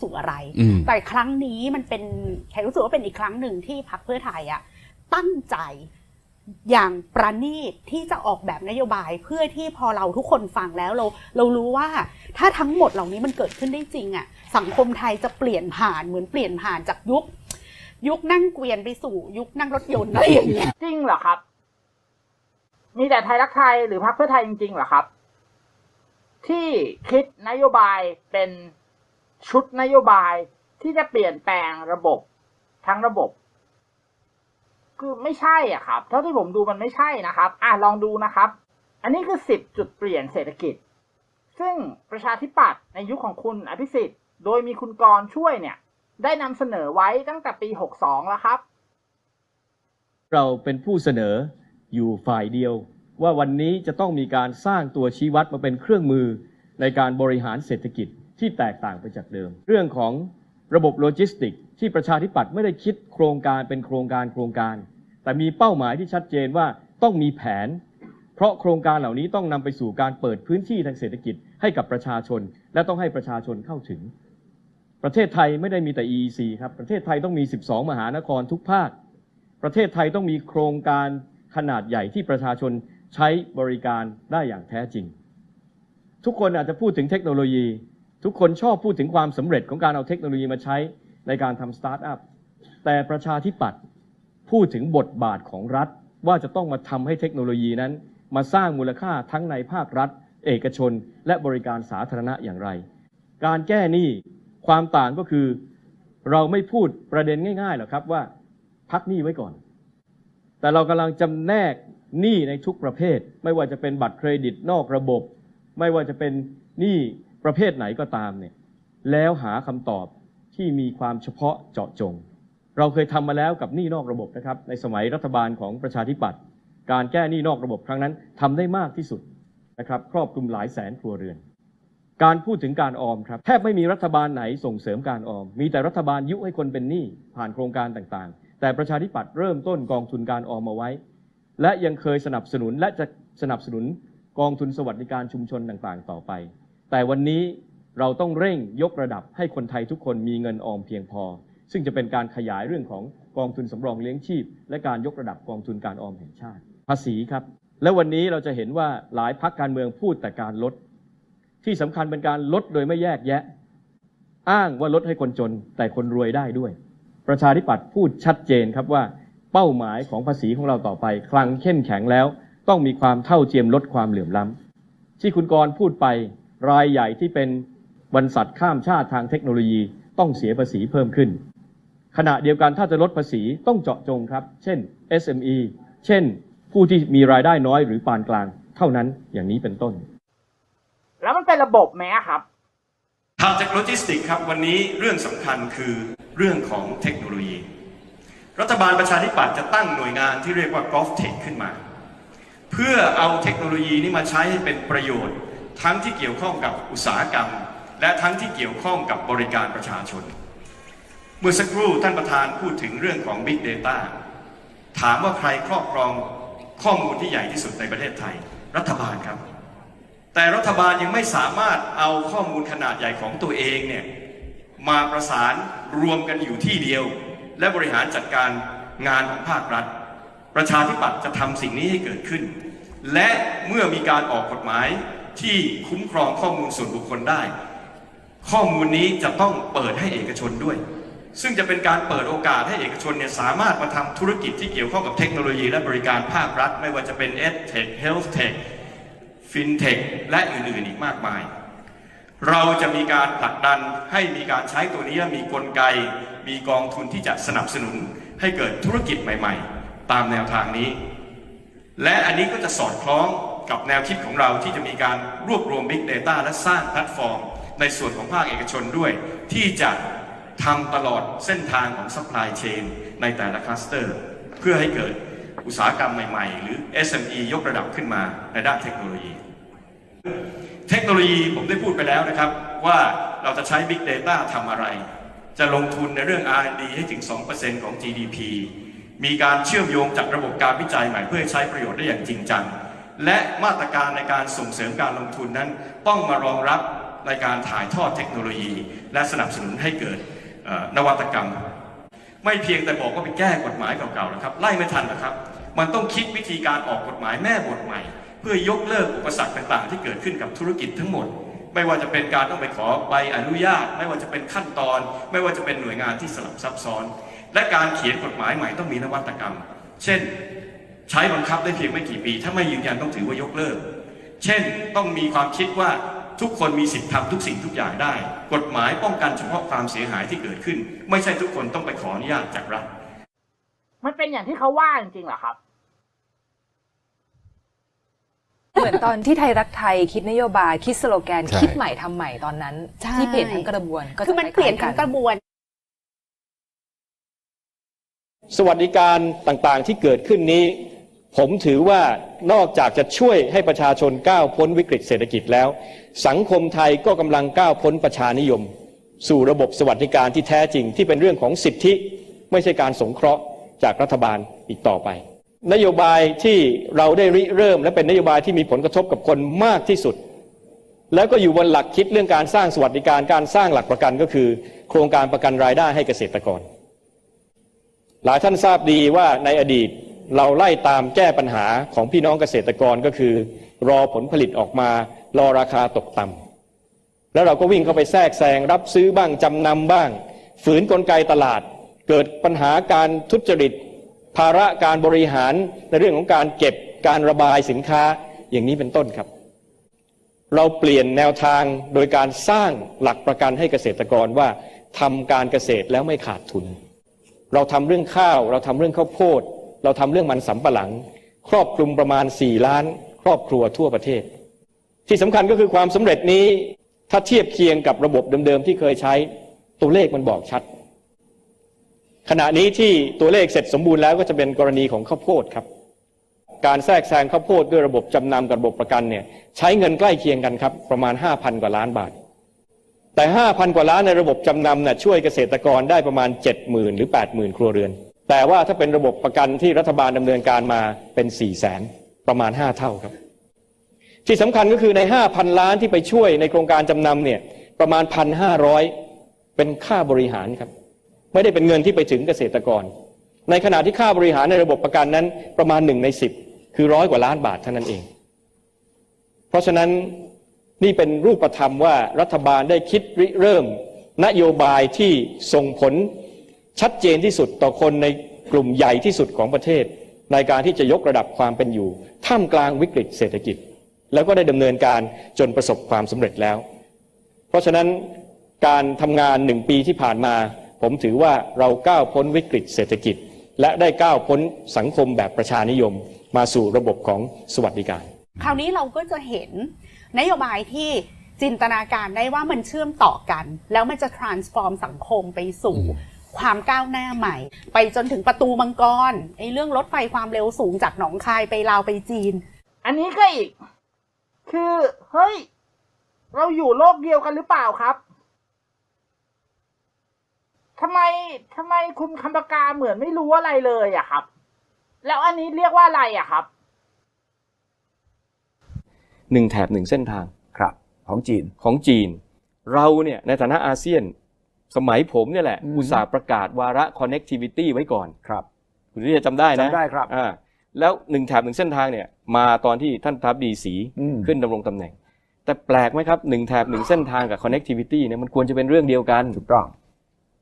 สู่อะไรอืมแต่ครั้งนี้มันเป็นแขกรู้สึกว่าเป็นอีกครั้งหนึ่งที่พรรคเพื่อไทยอะตั้งใจอย่างประณีตที่จะออกแบบนโยบายเพื่อที่พอเราทุกคนฟังแล้วเราเรารู้ว่าถ้าทั้งหมดเหล่านี้มันเกิดขึ้นได้จริงอะสังคมไทยจะเปลี่ยนผ่านเหมือนเปลี่ยนผ่านจากยุค ยุคนั่งเกวียนไปสู่ยุคนั่งรถยนต์อะไรอย่างเงี้ยจริงเหรอครับ มีแต่ไทยรักไทยหรือพรรคเพื่อไทยจริงๆเหรอครับ ที่คิดนโยบายเป็น ชุดนโยบายที่จะเปลี่ยนแปลงระบบทั้งระบบ คือไม่ใช่อะครับ เท่าที่ผมดูมันไม่ใช่นะครับ อะลองดูนะครับ อันนี้คือสิบจุดเปลี่ยนเศรษฐกิจ ซึ่งประชาธิปัตย์ในยุคของคุณอภิสิทธิ์ โดยมีคุณกรณ์ช่วยเนี่ย ได้นำเสนอไว้ตั้งแต่ปีหกสองแล้วครับ เราเป็นผู้เสนออยู่ฝ่ายเดียว ว่าวันนี้จะต้องมีการสร้างตัวชี้วัดมาเป็นเครื่องมือในการบริหารเศรษฐกิจ ที่แตกต่างไปจากเดิม เรื่องของระบบโลจิสติก ที่ประชาธิปัตย์ไม่ได้คิดโครงการเป็นโครงการโครงการ แต่มีเป้าหมายที่ชัดเจนว่าต้องมีแผน เพราะโครงการเหล่านี้ต้องนำไปสู่การเปิดพื้นที่ทางเศรษฐกิจให้กับประชาชน และต้องให้ประชาชนเข้าถึง ประเทศไทยไม่ได้มีแต่ EEC ครับประเทศไทยต้องมี 12 มหานครทุกภาค ประเทศไทยต้องมีโครงการขนาดใหญ่ที่ประชาชนใช้บริการได้อย่างแท้จริง ทุกคนอาจจะพูดถึงเทคโนโลยี ทุกคนชอบพูดถึงความสำเร็จของการเอาเทคโนโลยีมาใช้ในการทำสตาร์ทอัพ แต่ประชาธิปัตย์พูดถึงบทบาทของรัฐ ว่าจะต้องมาทำให้เทคโนโลยีนั้น มาสร้างมูลค่าทั้งในภาครัฐ เอกชน และบริการสาธารณะอย่างไร การแก้หนี้ความต่างก็คือ เราไม่พูดประเด็นง่ายๆหรอกครับว่าพักหนี้ไว้ก่อน แต่เรากำลังจำแนกหนี้ในทุกประเภท ไม่ว่าจะเป็นบัตรเครดิตนอกระบบ ไม่ว่าจะเป็นหนี้ ประเภทไหนก็ตามเนี่ยแล้วหาคำตอบที่มีความเฉพาะเจาะจง เราเคยทำมาแล้วกับหนี้นอกระบบนะครับ ในสมัยรัฐบาลของประชาธิปัตย์การแก้หนี้นอกระบบครั้งนั้นทำได้มากที่สุดนะครับครอบคลุมหลายแสนครัวเรือน การพูดถึงการออมครับแทบไม่มีรัฐบาลไหนส่งเสริมการออม มีแต่รัฐบาลยุให้คนเป็นหนี้ผ่านโครงการต่างๆ แต่ประชาธิปัตย์เริ่มต้นกองทุนการออมมาไว้ และยังเคยสนับสนุนและจะสนับสนุนกองทุนสวัสดิการชุมชนต่างๆ ต่อไป แต่วันนี้เราต้องเร่งยกระดับให้คนไทยทุกคนมีเงินออมเพียงพอ ซึ่งจะเป็นการขยายเรื่องของกองทุนสำรองเลี้ยงชีพ และการยกระดับกองทุนการออมแห่งชาติ ภาษีครับ และวันนี้เราจะเห็นว่าหลายพักการเมืองพูดแต่การลด ที่สำคัญเป็นการลดโดยไม่แยกแยะ อ้างว่าลดให้คนจน แต่คนรวยได้ด้วย ประชาธิปัตย์พูดชัดเจนครับว่า เป้าหมายของภาษีของเราต่อไป คลังเข้มแข็งแล้ว ต้องมีความเท่าเทียมลดความเหลื่อมล้ำที่คุณกรพูดไป รายใหญ่ที่เป็นบริษัทข้ามชาติทางเทคโนโลยีต้องเสียภาษีเพิ่มขึ้น ขณะเดียวกันถ้าจะลดภาษีต้องเจาะจงครับ เช่น SME เช่น ผู้ที่มีรายได้น้อยหรือปานกลาง เท่านั้นอย่างนี้เป็นต้น แล้วมันเป็นระบบไหมอะครับทำจากโลจิสติกครับวันนี้เรื่องสำคัญคือเรื่องของเทคโนโลยี รัฐบาลประชาธิปัตย์จะตั้งหน่วยงานที่เรียกว่า g o v t e c h ขึ้นมา เพื่อเอาเทคโนโลยีนี้มาใช้ให้เป็นประโยชน์ ทั้งที่เกี่ยวข้องกับอุตสาหกรรม และทั้งที่เกี่ยวข้องกับบริการประชาชน เมื่อสักครู่ท่านประธานพูดถึงเรื่องของ Big Data ถามว่าใครครอบครองข้อมูลที่ใหญ่ที่สุดในประเทศไทย รัฐบาลครับ แต่รัฐบาลยังไม่สามารถเอาข้อมูลขนาดใหญ่ของตัวเองเนี่ยมาประสานรวมกันอยู่ที่เดียว และบริหารจัดการงานของภาครัฐ ประชาธิปัตย์จะทำสิ่งนี้ให้เกิดขึ้น และเมื่อมีการออกกฎหมาย ที่คุ้มครองข้อมูลส่วนบุคคลได้ ข้อมูลนี้จะต้องเปิดให้เอกชนด้วย ซึ่งจะเป็นการเปิดโอกาสให้เอกชนเนี่ยสามารถมาทำธุรกิจที่เกี่ยวข้องกับเทคโนโลยีและบริการภาครัฐ ไม่ว่าจะเป็น EdTech HealthTech ฟินเทคและอื่นๆอีกมากมาย เราจะมีการผลักดันให้มีการใช้ตัวนี้และมีกลไก มีกองทุนที่จะสนับสนุนให้เกิดธุรกิจใหม่ ๆ ตามแนวทางนี้ และอันนี้ก็จะสอดคล้อง กับแนวคิดของเราที่จะมีการรวบรวม Big Data และสร้างแพลตฟอร์ม ในส่วนของภาคเอกชนด้วย ที่จะทำตลอดเส้นทางของ supply chain ในแต่ละคลัสเตอร์ เพื่อให้เกิดอุตสาหกรรมใหม่ ๆ หรือ SME ยกระดับขึ้นมาในด้านเทคโนโลยี เทคโนโลยีผมได้พูดไปแล้วนะครับ ว่าเราจะใช้ Big Data ทำอะไร จะลงทุนในเรื่อง R&D ให้ถึง 2%ของ GDP มีการเชื่อมโยงจากระบบการวิจัยใหม่เพื่อให้ใช้ประโยชน์ได้อย่างจริงจัง และมาตรการในการส่งเสริมการลงทุนนั้น ต้องมารองรับในการถ่ายทอดเทคโนโลยี และสนับสนุนให้เกิดนวัตกรรม ไม่เพียงแต่บอกว่าไปแก้กฎหมายเก่าๆนะครับไล่ไม่ทันนะครับ มันต้องคิดวิธีการออกกฎหมายแม่บทใหม่ เพื่อยกเลิกอุปสรรคต่างๆ ที่เกิดขึ้นกับธุรกิจทั้งหมด ไม่ว่าจะเป็นการต้องไปขอใบอนุญาต ไม่ว่าจะเป็นขั้นตอน ไม่ว่าจะเป็นหน่วยงานที่สลับซับซ้อน และการเขียนกฎหมายใหม่ต้องมีนวัตกรรม เช่น ใช้บังคับได้เพียงไม่กี่ปี ถ้าไม่ยืนยันต้องถือว่ายกเลิก เช่นต้องมีความคิดว่าทุกคนมีสิทธิทำทุกสิ่งทุกอย่างได้ กฎหมายป้องกันเฉพาะความเสียหายที่เกิดขึ้น ไม่ใช่ทุกคนต้องไปขออนุญาตจากรัฐมันเป็นอย่างที่เขาว่าจริงๆเหรอครับ เหมือนตอนที่ไทยรักไทยคิดนโยบายคิดสโลแกน ใช่ คิดใหม่ทำใหม่ตอนนั้น ใช่ ที่เปลี่ยนทั้งกระบวนก็คือมันเปลี่ยนทั้งกระบวน สวัสดิการต่างๆที่เกิดขึ้นนี้ ผมถือว่านอกจากจะช่วยให้ประชาชนก้าวพ้นวิกฤตเศรษฐกิจแล้ว สังคมไทยก็กำลังก้าวพ้นประชานิยม สู่ระบบสวัสดิการที่แท้จริงที่เป็นเรื่องของสิทธิ ไม่ใช่การสงเคราะห์จากรัฐบาลอีกต่อไป นโยบายที่เราได้ริเริ่ม และเป็นนโยบายที่มีผลกระทบกับคนมากที่สุด แล้วก็อยู่บนหลักคิดเรื่องการสร้างสวัสดิการการสร้างหลักประกันก็คือ โครงการประกันรายได้ให้เกษตรกร หลายท่านทราบดีว่าในอดีต เราไล่ตามแก้ปัญหาของพี่น้องเกษตรกรก็คือ รอผลผลิตออกมา รอราคาตกต่ำแล้วเราก็วิ่งเข้าไปแทรกแซงรับซื้อบ้างจำนำบ้าง ฝืนกลไกตลาด เกิดปัญหาการทุจริต ภาระการบริหารในเรื่องของการเก็บการระบายสินค้าอย่างนี้เป็นต้นครับ เราเปลี่ยนแนวทางโดยการสร้างหลักประกันให้เกษตรกรว่าทำการเกษตรแล้วไม่ขาดทุน เราทำเรื่องข้าว เราทำเรื่องข้าวโพด เราทำเรื่องมันสำปะหลัง ครอบคลุมประมาณ 4 ล้าน ครอบครัวทั่วประเทศ ที่สำคัญก็คือความสำเร็จนี้ ถ้าเทียบเคียงกับระบบเดิมๆที่เคยใช้ตัวเลขมันบอกชัด ขณะนี้ที่ตัวเลขเสร็จสมบูรณ์แล้วก็จะเป็นกรณีของข้าวโพดครับ การแทรกแซงข้าวโพดด้วยระบบจำนำกับระบบประกันเนี่ยใช้เงินใกล้เคียงกันครับประมาณ 5,000 กว่าล้านบาทแต่ 5,000 กว่าล้านในระบบจำนำน่ะช่วยเกษตรกรได้ประมาณ 70,000 หรือ 80,000 ครัวเรือน แต่ว่าถ้าเป็นระบบประกันที่รัฐบาลดำเนินการมาเป็น4 0 0 0 0 0ประมาณ 5 เท่าครับ ที่สำคัญก็คือใน 5,000 ล้านที่ไปช่วยในโครงการจำนำเนี่ยประมาณ 1,500 เป็นค่าบริหารครับ ไม่ได้เป็นเงินที่ไปถึงเกษตรกร ในขณะที่ค่าบริหารในระบบประกันนั้นประมาณหนึ่งในสิบคือร้อยกว่าล้านบาทเท่านั้นเอง เพราะฉะนั้นนี่เป็นรูปธรรมว่ารัฐบาลได้คิดริเริ่ม นโยบายที่ส่งผล ชัดเจนที่สุดต่อคนในกลุ่มใหญ่ที่สุดของประเทศ ในการที่จะยกระดับความเป็นอยู่ ท่ามกลางวิกฤตเศรษฐกิจ แล้วก็ได้ดำเนินการจนประสบความสำเร็จแล้ว เพราะฉะนั้นการทำงานหนึ่งปีที่ผ่านมา ผมถือว่าเราก้าวพ้นวิกฤตเศรษฐกิจ และได้ก้าวพ้นสังคมแบบประชานิยม มาสู่ระบบของสวัสดิการ คราวนี้เราก็จะเห็นนโยบายที่จินตนาการได้ว่ามันเชื่อมต่อกัน แล้วมันจะ transform สังคมไปสู่ ความก้าวหน้าใหม่ ไปจนถึงประตูมังกรไอ้เรื่องรถไฟความเร็วสูงจากหนองคายไปลาวไปจีน อันนี้ก็อีก คือเฮ้ย เราอยู่โลกเดียวกันหรือเปล่าครับทำไมทำไมคุณคำปากาเหมือนไม่รู้อะไรเลยอะครับ แล้วอันนี้เรียกว่าอะไรอะครับหนึ่งแถบหนึ่งเส้นทางครับ ของจีนของจีน เราเนี่ยในฐานะอาเซียน สมัยผมเนี่ยแหละอืมอุตสาห์ประกาศวาระ connectivity ไว้ก่อนครับ คุณที่จะจำได้นะจำได้ครับอ่าแล้วหนึ่งแถบหนึ่งเส้นทางเนี่ย มาตอนที่ท่านทัพดีสีอืมขึ้นดำรงตำแหน่ง แต่แปลกไหมครับหนึ่งแถบหนึ่งเส้นทางกับ connectivity เนี่ยมันควรจะเป็นเรื่องเดียวกันถูกต้อง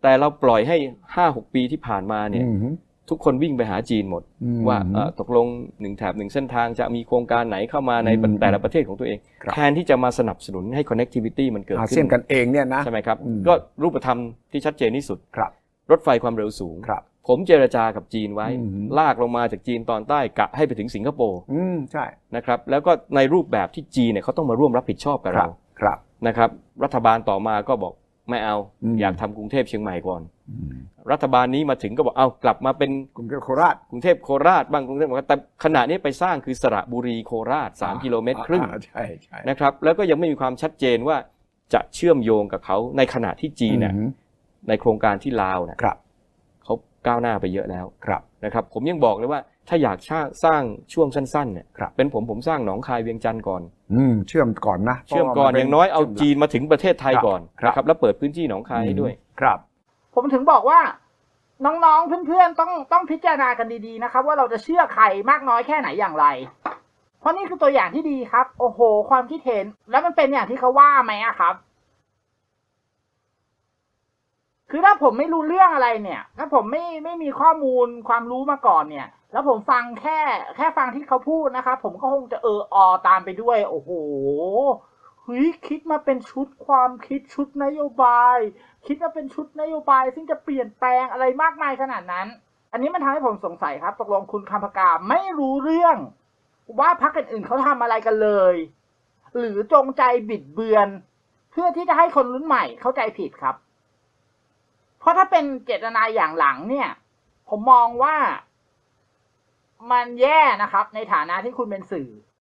แต่เราปล่อยให้ห้าหกปีที่ผ่านมาเนี่ยอืมฮึ ทุกคนวิ่งไปหาจีนหมดอืมว่าเอ่อตกลงหนึ่งแถบหนึ่งเส้นทางจะมีโครงการไหนเข้ามาในอืมแต่ละประเทศของตัวเองครับแทนที่จะมาสนับสนุนให้ connectivity มันเกิดอาขึ้เซียนกันเองเนี่ยนะใช่ไหมครับอืมก็รูปธรรมที่ชัดเจนที่สุดครับ รถไฟความเร็วสูงครับผมเจรจากับจีนไว้อืมลากลงมาจากจีนตอนใต้กะให้ไปถึงสิงคโปร์อืมใช่นะครับแล้วก็ในรูปแบบที่จีนเนี่ยเขาต้องมาร่วมรับผิดชอบกับครัเราบครับนะครับ รัฐบาลต่อมาก็บอกไม่เอาอืมอยากทำกรุงเทพเชียงใหม่ก่อนอืม รัฐบาลนี้มาถึงก็บอกเอากลับมาเป็นกรุงเทพโคราชกรุงเทพโคราชบ้างกรุงเทพแต่ขณะนี้ไปสร้างคือสระบุรีโคราช 3 กิโลเมตรครึ่งอ่าใช่ใช่นะครับ แล้วก็ยังไม่มีความชัดเจนว่าจะเชื่อมโยงกับเขาในขณะที่จีนเนี่ยอืมในโครงการที่ลาวเนี่ยครับเขาก้าวหน้าไปเยอะแล้วครับนะครับ ผมยังบอกเลยว่าถ้าอยากสร้างสร้างช่วงสั้นๆเนี่ยครับเป็นผมผมสร้างหนองคายเวียงจันทร์ก่อนอืมเชื่อมก่อนนะ เชื่อมก่อนพระว่อย่างน้อยเอาชื่มจีนมาถึงประเทศไทยครับก่อนครับนะครับแล้วเปิดพื้นที่หนองคายให้ด้วยครับ ผมถึงบอกว่า น้องๆเพื่อนๆต้องต้องพิจารณากันดีๆนะครับ ว่าเราจะเชื่อใครมากน้อยแค่ไหนอย่างไร เพราะนี่คือตัวอย่างที่ดีครับ โอ้โห ความคิดเห็น แล้วมันเป็นอย่างที่เขาว่าไหมอะครับ คือถ้าผมไม่รู้เรื่องอะไรเนี่ย ถ้าผมไม่ไม่มีข้อมูลความรู้มาก่อนเนี่ย แล้วผมฟังแค่แค่ฟังที่เขาพูดนะครับผมก็คงจะเออออตามไปด้วย โอ้โห เฮ้ยคิดมาเป็นชุดความคิดชุดนโยบาย คิดว่าเป็นชุดนโยบาย ซึ่งจะเปลี่ยนแปลงอะไรมากมายขนาดนั้น อันนี้มันทำให้ผมสงสัยครับตกลงคุณคำพกาไม่รู้เรื่องว่าพรรคอื่นๆเขาทำอะไรกันเลย หรือจงใจบิดเบือน เพื่อที่จะให้คนรุ่นใหม่เข้าใจผิดครับ เพราะถ้าเป็นเจตนาอย่างหลังเนี่ย ผมมองว่ามันแย่นะครับ ในฐานะที่คุณเป็นสื่อ